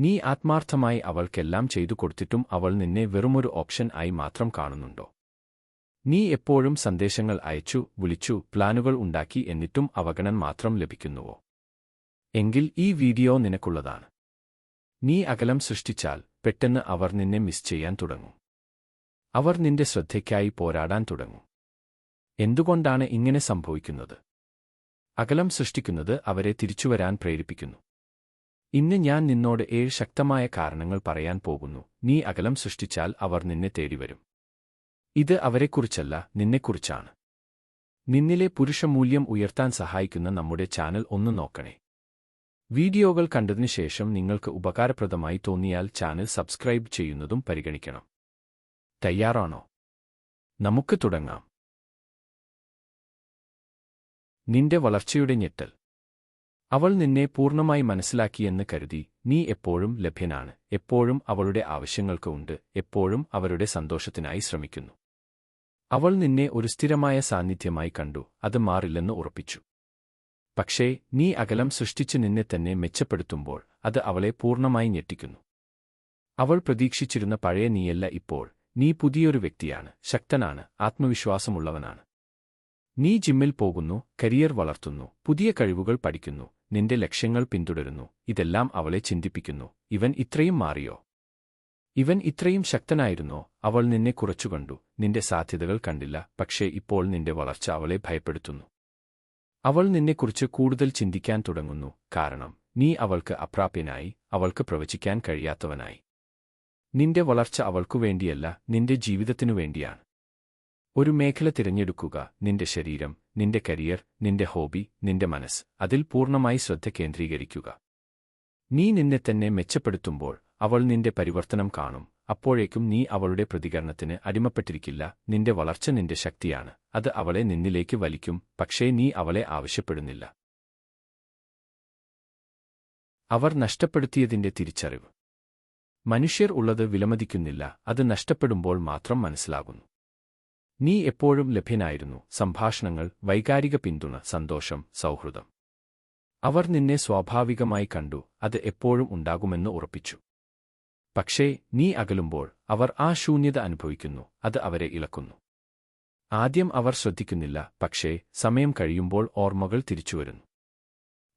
നീ ആത്മാർത്ഥമായി അവൾക്കെല്ലാം ചെയ്തു കൊടുത്തിട്ടും അവൾ നിന്നെ വെറുമൊരു ഓപ്ഷൻ ആയി മാത്രം കാണുന്നുണ്ടോ? നീ എപ്പോഴും സന്ദേശങ്ങൾ അയച്ചു വിളിച്ചു പ്ലാനുകൾ ഉണ്ടാക്കി എന്നിട്ടും അവഗണൻ മാത്രം ലഭിക്കുന്നുവോ? എങ്കിൽ ഈ വീഡിയോ നിനക്കുള്ളതാണ്. നീ അകലം സൃഷ്ടിച്ചാൽ പെട്ടെന്ന് അവർ നിന്നെ മിസ് ചെയ്യാൻ തുടങ്ങും. അവർ നിന്റെ ശ്രദ്ധയ്ക്കായി പോരാടാൻ തുടങ്ങും. എന്തുകൊണ്ടാണ് ഇങ്ങനെ സംഭവിക്കുന്നത്? അകലം സൃഷ്ടിക്കുന്നത് അവരെ തിരിച്ചുവരാൻ പ്രേരിപ്പിക്കുന്നു. ഇന്ന് ഞാൻ നിന്നോട് ഏഴ് ശക്തമായ കാരണങ്ങൾ പറയാൻ പോകുന്നു. നീ അകലം സൃഷ്ടിച്ചാൽ അവർ നിന്നെ തേടിവരും. ഇത് അവരെക്കുറിച്ചല്ല നിന്നെക്കുറിച്ചാണ്. നിന്നിലെ പുരുഷമൂല്യം ഉയർത്താൻ സഹായിക്കുന്ന നമ്മുടെ ചാനൽ ഒന്ന് നോക്കണേ. വീഡിയോകൾ കണ്ടതിനു ശേഷം നിങ്ങൾക്ക് ഉപകാരപ്രദമായി തോന്നിയാൽ ചാനൽ സബ്സ്ക്രൈബ് ചെയ്യുന്നതും പരിഗണിക്കണം. തയ്യാറാണോ? നമുക്ക് തുടങ്ങാം. നിന്റെ വളർച്ചയുടെ ഞെട്ടൽ. അവൾ നിന്നെ പൂർണമായി മനസ്സിലാക്കിയെന്ന് കരുതി നീ എപ്പോഴും ലഭ്യനാണ് എപ്പോഴും അവളുടെ ആവശ്യങ്ങൾക്ക് ഉണ്ട് എപ്പോഴും അവരുടെ സന്തോഷത്തിനായി ശ്രമിക്കുന്നു. അവൾ നിന്നെ ഒരു സ്ഥിരമായ സാന്നിധ്യമായി കണ്ടു അത് മാറില്ലെന്ന് ഉറപ്പിച്ചു. പക്ഷേ നീ അകലം സൃഷ്ടിച്ചു നിന്നെ തന്നെ മെച്ചപ്പെടുത്തുമ്പോൾ അത് അവളെ പൂർണമായി ഞെട്ടിക്കുന്നു. അവൾ പ്രതീക്ഷിച്ചിരുന്ന പഴയ നീയല്ല ഇപ്പോൾ നീ പുതിയൊരു വ്യക്തിയാണ് ശക്തനാണ് ആത്മവിശ്വാസമുള്ളവനാണ്. നീ ജിമ്മിൽ പോകുന്നു കരിയർ വളർത്തുന്നു പുതിയ കഴിവുകൾ പഠിക്കുന്നു നിന്റെ ലക്ഷ്യങ്ങൾ പിന്തുടരുന്നു ഇതെല്ലാം അവളെ ചിന്തിപ്പിക്കുന്നു. ഇവൻ ഇത്രയും മാറിയോ? ഇവൻ ഇത്രയും ശക്തനായിരുന്നോ? അവൾ നിന്നെ കുറച്ചു കണ്ടു നിന്റെ സാധ്യതകൾ കണ്ടില്ല പക്ഷേ ഇപ്പോൾ നിന്റെ വളർച്ച അവളെ ഭയപ്പെടുത്തുന്നു. അവൾ നിന്നെക്കുറിച്ച് കൂടുതൽ ചിന്തിക്കാൻ തുടങ്ങുന്നു കാരണം നീ അവൾക്ക് അപ്രാപ്യനായി അവൾക്ക് പ്രവചിക്കാൻ കഴിയാത്തവനായി. നിന്റെ വളർച്ച അവൾക്കു വേണ്ടിയല്ല നിന്റെ ജീവിതത്തിനു വേണ്ടിയാണ്. ഒരു മേഖല തിരഞ്ഞെടുക്കുക നിന്റെ ശരീരം നിന്റെ കരിയർ നിന്റെ ഹോബി നിന്റെ മനസ്സ് അതിൽ പൂർണമായി ശ്രദ്ധ കേന്ദ്രീകരിക്കുക. നീ നിന്നെ തന്നെ മെച്ചപ്പെടുത്തുമ്പോൾ അവൾ നിന്റെ പരിവർത്തനം കാണും. അപ്പോഴേക്കും നീ അവളുടെ പ്രതികരണത്തിന് അടിമപ്പെട്ടിരിക്കില്ല. നിന്റെ വളർച്ച നിന്റെ ശക്തിയാണ്. അത് അവളെ നിന്നിലേക്ക് വലിക്കും പക്ഷേ നീ അവളെ ആവശ്യപ്പെടുന്നില്ല. അവർ നഷ്ടപ്പെടുത്തിയതിന്റെ തിരിച്ചറിവ്. മനുഷ്യർ ഉള്ളത് വിലമതിക്കുന്നില്ല. അത് നഷ്ടപ്പെടുമ്പോൾ മാത്രം മനസ്സിലാകുന്നു. നീ എപ്പോഴും ലഭ്യനായിരുന്നു. സംഭാഷണങ്ങൾ വൈകാരിക പിന്തുണ സന്തോഷം സൗഹൃദം. അവർ നിന്നെ സ്വാഭാവികമായി കണ്ടു. അത് എപ്പോഴും ഉണ്ടാകുമെന്ന് ഉറപ്പിച്ചു. പക്ഷേ നീ അകലുമ്പോൾ അവർ ആ ശൂന്യത അനുഭവിക്കുന്നു. അത് അവരെ ഇളക്കുന്നു. ആദ്യം അവർ ശ്രദ്ധിക്കുന്നില്ല. പക്ഷേ സമയം കഴിയുമ്പോൾ ഓർമ്മകൾ തിരിച്ചുവരുന്നു.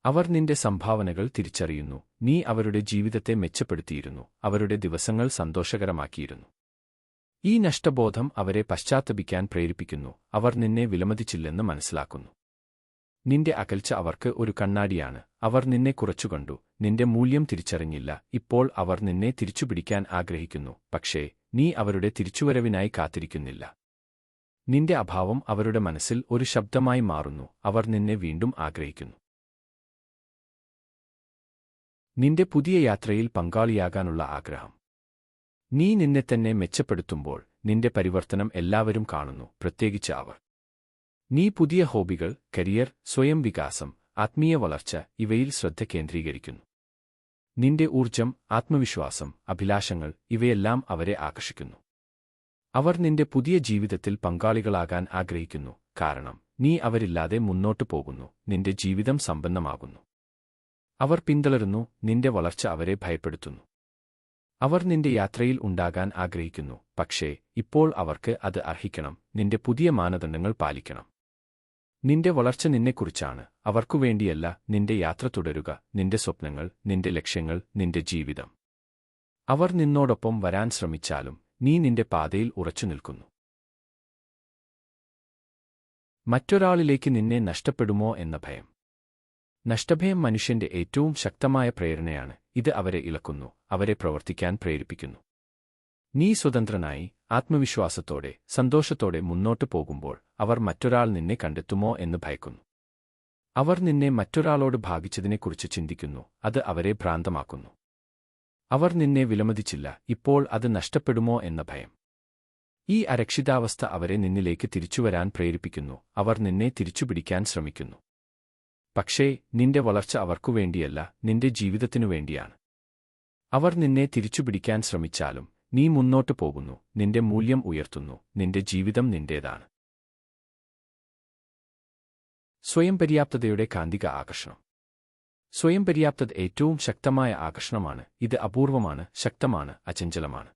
അവർ നിന്റെ സംഭാവനകൾ തിരിച്ചറിയുന്നു. നീ അവരുടെ ജീവിതത്തെ മെച്ചപ്പെടുത്തിയിരുന്നു. അവരുടെ ദിവസങ്ങൾ സന്തോഷകരമാക്കിയിരുന്നു. ഈ നഷ്ടബോധം അവരെ പശ്ചാത്തപിക്കാൻ പ്രേരിപ്പിക്കുന്നു. അവർ നിന്നെ വിലമതിച്ചില്ലെന്ന് മനസ്സിലാക്കുന്നു. നിന്റെ അകൽച്ച അവർക്ക് ഒരു കണ്ണാടിയാണ്. അവർ നിന്നെ കുറച്ചുകണ്ടു. നിന്റെ മൂല്യം തിരിച്ചറിഞ്ഞില്ല. ഇപ്പോൾ അവർ നിന്നെ തിരിച്ചുപിടിക്കാൻ ആഗ്രഹിക്കുന്നു. പക്ഷേ നീ അവരുടെ തിരിച്ചുവരവിനായി കാത്തിരിക്കുന്നില്ല. നിന്റെ അഭാവം അവരുടെ മനസ്സിൽ ഒരു ശബ്ദമായി മാറുന്നു. അവർ നിന്നെ വീണ്ടും ആഗ്രഹിക്കുന്നു. നിന്റെ പുതിയ യാത്രയിൽ പങ്കാളിയാകാനുള്ള ആഗ്രഹം. നീ നിന്നെ തന്നെ മെച്ചപ്പെടുത്തുമ്പോൾ നിന്റെ പരിവർത്തനം എല്ലാവരും കാണുന്നു പ്രത്യേകിച്ച് അവർ. നീ പുതിയ ഹോബികൾ കരിയർ സ്വയം വികാസം ആത്മീയ വളർച്ച ഇവയിൽ ശ്രദ്ധ കേന്ദ്രീകരിക്കുന്നു. നിന്റെ ഊർജം ആത്മവിശ്വാസം അഭിലാഷങ്ങൾ ഇവയെല്ലാം അവരെ ആകർഷിക്കുന്നു. അവർ നിന്റെ പുതിയ ജീവിതത്തിൽ പങ്കാളികളാകാൻ ആഗ്രഹിക്കുന്നു കാരണം നീ അവരില്ലാതെ മുന്നോട്ടു പോകുന്നു നിന്റെ ജീവിതം സമ്പന്നമാകുന്നു. അവർ പിന്തുടരുന്നു നിന്റെ വളർച്ച അവരെ ഭയപ്പെടുത്തുന്നു. അവർ നിന്റെ യാത്രയിൽ ഉണ്ടാകാൻ ആഗ്രഹിക്കുന്നു പക്ഷേ ഇപ്പോൾ അവർക്ക് അത് അർഹിക്കണം നിന്റെ പുതിയ മാനദണ്ഡങ്ങൾ പാലിക്കണം. നിന്റെ വളർച്ച നിന്നെക്കുറിച്ചാണ് അവർക്കുവേണ്ടിയല്ല നിന്റെ യാത്ര തുടരുക നിന്റെ സ്വപ്നങ്ങൾ നിന്റെ ലക്ഷ്യങ്ങൾ നിന്റെ ജീവിതം. അവർ നിന്നോടൊപ്പം വരാൻ ശ്രമിച്ചാലും നീ നിന്റെ പാതയിൽ ഉറച്ചു നിൽക്കുന്നു. മറ്റൊരാളിലേക്ക് നിന്നെ നഷ്ടപ്പെടുമോ എന്ന ഭയം. നഷ്ടഭയം മനുഷ്യന്റെ ഏറ്റവും ശക്തമായ പ്രേരണയാണ്. ഇത് അവരെ ഇളക്കുന്നു അവരെ പ്രവർത്തിക്കാൻ പ്രേരിപ്പിക്കുന്നു. നീ സ്വതന്ത്രനായി ആത്മവിശ്വാസത്തോടെ സന്തോഷത്തോടെ മുന്നോട്ടു പോകുമ്പോൾ അവർ മറ്റൊരാൾ നിന്നെ കണ്ടെത്തുമോ എന്ന് ഭയക്കുന്നു. അവർ നിന്നെ മറ്റൊരാളോട് ഭാഗിച്ചതിനെക്കുറിച്ച് ചിന്തിക്കുന്നു അത് അവരെ ഭ്രാന്തമാക്കുന്നു. അവർ നിന്നെ വിലമതിച്ചില്ല ഇപ്പോൾ അത് നഷ്ടപ്പെടുമോ എന്ന ഭയം. ഈ അരക്ഷിതാവസ്ഥ അവരെ നിന്നിലേക്ക് തിരിച്ചുവരാൻ പ്രേരിപ്പിക്കുന്നു അവർ നിന്നെ തിരിച്ചുപിടിക്കാൻ ശ്രമിക്കുന്നു. പക്ഷേ നിന്റെ വളർച്ച അവർക്കുവേണ്ടിയല്ല നിന്റെ ജീവിതത്തിനു വേണ്ടിയാണ്. അവർ നിന്നെ തിരിച്ചുപിടിക്കാൻ ശ്രമിച്ചാലും നീ മുന്നോട്ടു പോകുന്നു നിന്റെ മൂല്യം ഉയർത്തുന്നു നിന്റെ ജീവിതം നിന്റേതാണ്. സ്വയം പര്യാപ്തതയുടെ കാന്തിക ആകർഷണം. സ്വയം പര്യാപ്തത ഏറ്റവും ശക്തമായ ആകർഷണമാണ് ഇത് അപൂർവമാണ് ശക്തമാണ് അചഞ്ചലമാണ്.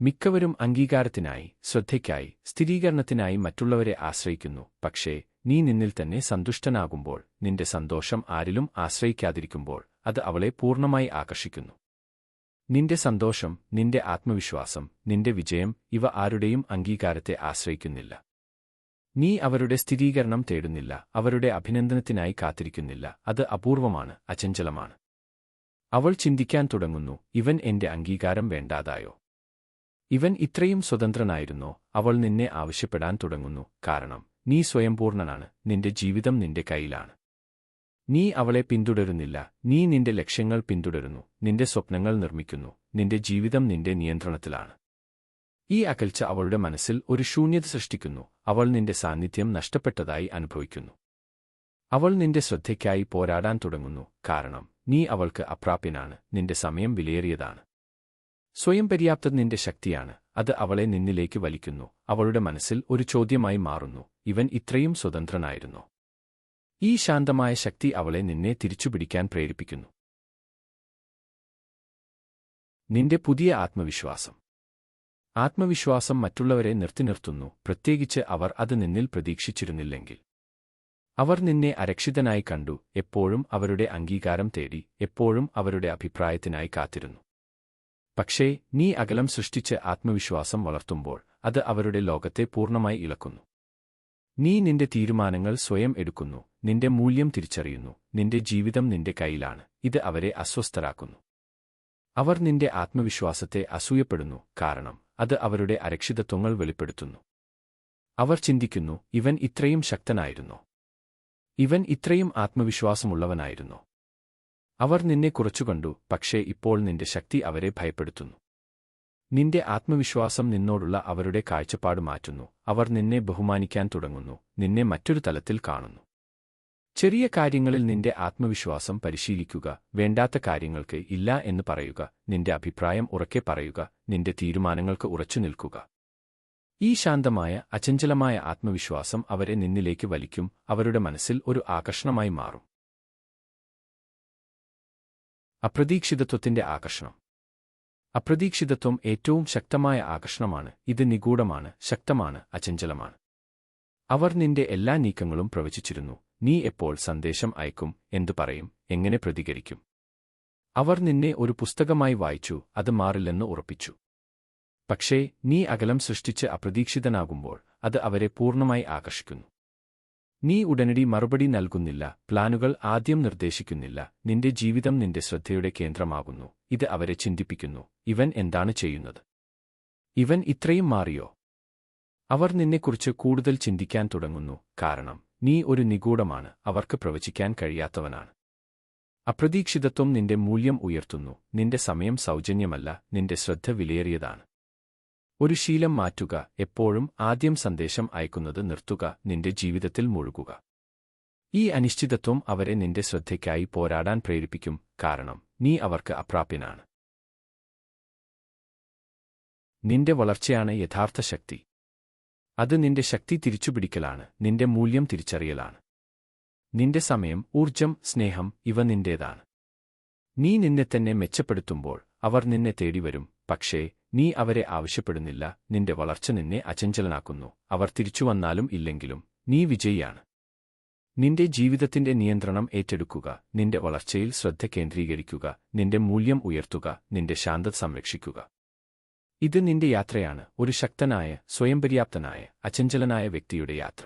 മിക്കവരും അംഗീകാരത്തിനായി ശ്രദ്ധയ്ക്കായി സ്ഥിരീകരണത്തിനായി മറ്റുള്ളവരെ ആശ്രയിക്കുന്നു പക്ഷേ നീ നിന്നിൽ തന്നെ സന്തുഷ്ടനാകുമ്പോൾ നിന്റെ സന്തോഷം ആരിലും ആശ്രയിക്കാതിരിക്കുമ്പോൾ അത് അവളെ പൂർണമായി ആകർഷിക്കുന്നു. നിന്റെ സന്തോഷം നിന്റെ ആത്മവിശ്വാസം നിന്റെ വിജയം ഇവ ആരുടെയും അംഗീകാരത്തെ ആശ്രയിക്കുന്നില്ല. നീ അവരുടെ സ്ഥിരീകരണം തേടുന്നില്ല അവരുടെ അഭിനന്ദനത്തിനായി കാത്തിരിക്കുന്നില്ല അത് അപൂർവമാണ് അചഞ്ചലമാണ്. അവൾ ചിന്തിക്കാൻ തുടങ്ങുന്നു ഇവൻ എന്റെ അംഗീകാരം വേണ്ടാതായോ? ഇവൻ ഇത്രയും സ്വതന്ത്രനായിരുന്നോ? അവൾ നിന്നെ ആവശ്യപ്പെടാൻ തുടങ്ങുന്നു കാരണം നീ സ്വയംപൂർണനാണ് നിന്റെ ജീവിതം നിന്റെ കയ്യിലാണ്. നീ അവളെ പിന്തുടരുന്നില്ല നീ നിന്റെ ലക്ഷ്യങ്ങൾ പിന്തുടരുന്നു നിന്റെ സ്വപ്നങ്ങൾ നിർമ്മിക്കുന്നു നിന്റെ ജീവിതം നിന്റെ നിയന്ത്രണത്തിലാണ്. ഈ അകൽച്ച അവളുടെ മനസ്സിൽ ഒരു ശൂന്യത സൃഷ്ടിക്കുന്നു അവൾ നിന്റെ സാന്നിധ്യം നഷ്ടപ്പെട്ടതായി അനുഭവിക്കുന്നു. അവൾ നിന്റെ ശ്രദ്ധയ്ക്കായി പോരാടാൻ തുടങ്ങുന്നു കാരണം നീ അവൾക്ക് അപ്രാപ്യനാണ് നിന്റെ സമയം വിലയേറിയതാണ്. സ്വയം പര്യാപ്തത നിന്റെ ശക്തിയാണ് അത് അവളെ നിന്നിലേക്ക് വലിക്കുന്നു. അവളുടെ മനസ്സിൽ ഒരു ചോദ്യമായി മാറുന്നു. ഇവൻ ഇത്രയും സ്വതന്ത്രനായിരുന്നു. ഈ ശാന്തമായ ശക്തി അവളെ നിന്നെ തിരിച്ചുപിടിക്കാൻ പ്രേരിപ്പിക്കുന്നു. നിന്റെ പുതിയ ആത്മവിശ്വാസം. ആത്മവിശ്വാസം മറ്റുള്ളവരെ നിർത്തിനിർത്തുന്നു പ്രത്യേകിച്ച് അവർ അത് നിന്നിൽ പ്രതീക്ഷിച്ചിരുന്നില്ലെങ്കിൽ. അവർ നിന്നെ അരക്ഷിതനായി കണ്ടു. എപ്പോഴും അവരുടെ അംഗീകാരം തേടി എപ്പോഴും അവരുടെ അഭിപ്രായത്തിനായി കാത്തിരുന്നു. പക്ഷേ നീ അകലം സൃഷ്ടിച്ച് ആത്മവിശ്വാസം വളർത്തുമ്പോൾ അത് അവരുടെ ലോകത്തെ പൂർണമായി ഇളക്കുന്നു. നീ നിന്റെ തീരുമാനങ്ങൾ സ്വയം എടുക്കുന്നു നിന്റെ മൂല്യം തിരിച്ചറിയുന്നു നിന്റെ ജീവിതം നിന്റെ കയ്യിലാണ് ഇത് അവരെ അസ്വസ്ഥരാക്കുന്നു. അവർ നിന്റെ ആത്മവിശ്വാസത്തെ അസൂയപ്പെടുന്നു കാരണം അത് അവരുടെ അരക്ഷിതത്വങ്ങൾ വെളിപ്പെടുത്തുന്നു. അവർ ചിന്തിക്കുന്നു ഇവൻ ഇത്രയും ശക്തനായിരുന്നു. ഇവൻ ഇത്രയും ആത്മവിശ്വാസമുള്ളവനായിരുന്നോ. അവർ നിന്നെ കുറച്ചുകണ്ടു പക്ഷേ ഇപ്പോൾ നിന്റെ ശക്തി അവരെ ഭയപ്പെടുത്തുന്നു. നിന്റെ ആത്മവിശ്വാസം നിന്നോടുള്ള അവരുടെ കാഴ്ചപ്പാട് മാറ്റുന്നു. അവർ നിന്നെ ബഹുമാനിക്കാൻ തുടങ്ങുന്നു നിന്നെ മറ്റൊരു തലത്തിൽ കാണുന്നു. ചെറിയ കാര്യങ്ങളിൽ നിന്റെ ആത്മവിശ്വാസം പരിശീലിക്കുക വേണ്ടാത്ത കാര്യങ്ങൾക്ക് ഇല്ല എന്ന് പറയുക നിന്റെ അഭിപ്രായം ഉറക്കെ പറയുക നിന്റെ തീരുമാനങ്ങൾക്ക് ഉറച്ചു നിൽക്കുക. ഈ ശാന്തമായ അചഞ്ചലമായ ആത്മവിശ്വാസം അവരെ നിന്നിലേക്ക് വലിക്കും അവരുടെ മനസ്സിൽ ഒരു ആകർഷണമായി മാറും. അപ്രതീക്ഷിതത്വത്തിന്റെ ആകർഷണം. അപ്രതീക്ഷിതത്വം ഏറ്റവും ശക്തമായ ആകർഷണമാണ്. ഇത് നിഗൂഢമാണ് ശക്തമാണ് അചഞ്ചലമാണ്. അവർ നിന്റെ എല്ലാ നീക്കങ്ങളും പ്രവചിച്ചിരുന്നു. നീ എപ്പോൾ സന്ദേശം അയക്കും എന്തു പറയും എങ്ങനെ പ്രതികരിക്കും? അവർ നിന്നെ ഒരു പുസ്തകമായി വായിച്ചു അത് മാറില്ലെന്ന് ഉറപ്പിച്ചു. പക്ഷേ നീ അകലം സൃഷ്ടിച്ച് അപ്രതീക്ഷിതനാകുമ്പോൾ അത് അവരെ പൂർണമായി ആകർഷിക്കുന്നു. നീ ഉടനടി മറുപടി നൽകുന്നില്ല. പ്ലാനുകൾ ആദ്യം നിർദ്ദേശിക്കുന്നില്ല. നിന്റെ ജീവിതം നിന്റെ ശ്രദ്ധയുടെ കേന്ദ്രമാകുന്നു. ഇത് അവരെ ചിന്തിപ്പിക്കുന്നു. ഇവൻ എന്താണ് ചെയ്യുന്നത്? ഇവൻ ഇത്രയും മാറിയോ? അവർ നിന്നെക്കുറിച്ച് കൂടുതൽ ചിന്തിക്കാൻ തുടങ്ങുന്നു. കാരണം നീ ഒരു നിഗൂഢമാണ്. അവർക്ക് പ്രവചിക്കാൻ കഴിയാത്തവനാണ്. അപ്രതീക്ഷിതത്വം നിന്റെ മൂല്യം ഉയർത്തുന്നു. നിന്റെ സമയം സൗജന്യമല്ല. നിന്റെ ശ്രദ്ധ വിലയേറിയതാണ്. ഒരു ശീലം മാറ്റുക എപ്പോഴും ആദ്യം സന്ദേശം അയക്കുന്നത് നിർത്തുക നിന്റെ ജീവിതത്തിൽ മുഴുകുക. ഈ അനിശ്ചിതത്വം അവരെ നിന്റെ ശ്രദ്ധയ്ക്കായി പോരാടാൻ പ്രേരിപ്പിക്കും കാരണം നീ അവർക്ക് അപ്രാപ്യനാണ്. നിന്റെ വളർച്ചയാണ് യഥാർത്ഥ ശക്തി. അത് നിന്റെ ശക്തി തിരിച്ചുപിടിക്കലാണ് നിന്റെ മൂല്യം തിരിച്ചറിയലാണ്. നിന്റെ സമയം ഊർജം സ്നേഹം ഇവ നിന്റേതാണ്. നീ നിന്നെ തന്നെ മെച്ചപ്പെടുത്തുമ്പോൾ അവർ നിന്നെ തേടി വരും പക്ഷേ നീ അവരെ ആവശ്യപ്പെടുന്നില്ല. നിന്റെ വളർച്ച നിന്നെ അചഞ്ചലനാക്കുന്നു. അവർ തിരിച്ചുവന്നാലും ഇല്ലെങ്കിലും നീ വിജയിയാണ്. നിന്റെ ജീവിതത്തിന്റെ നിയന്ത്രണം ഏറ്റെടുക്കുക. നിന്റെ വളർച്ചയിൽ ശ്രദ്ധ കേന്ദ്രീകരിക്കുക. നിന്റെ മൂല്യം ഉയർത്തുക. നിന്റെ ശാന്തത സംരക്ഷിക്കുക. ഇത് നിന്റെ യാത്രയാണ്. ഒരു ശക്തനായ സ്വയംപര്യാപ്തനായ അചഞ്ചലനായ വ്യക്തിയുടെ യാത്ര.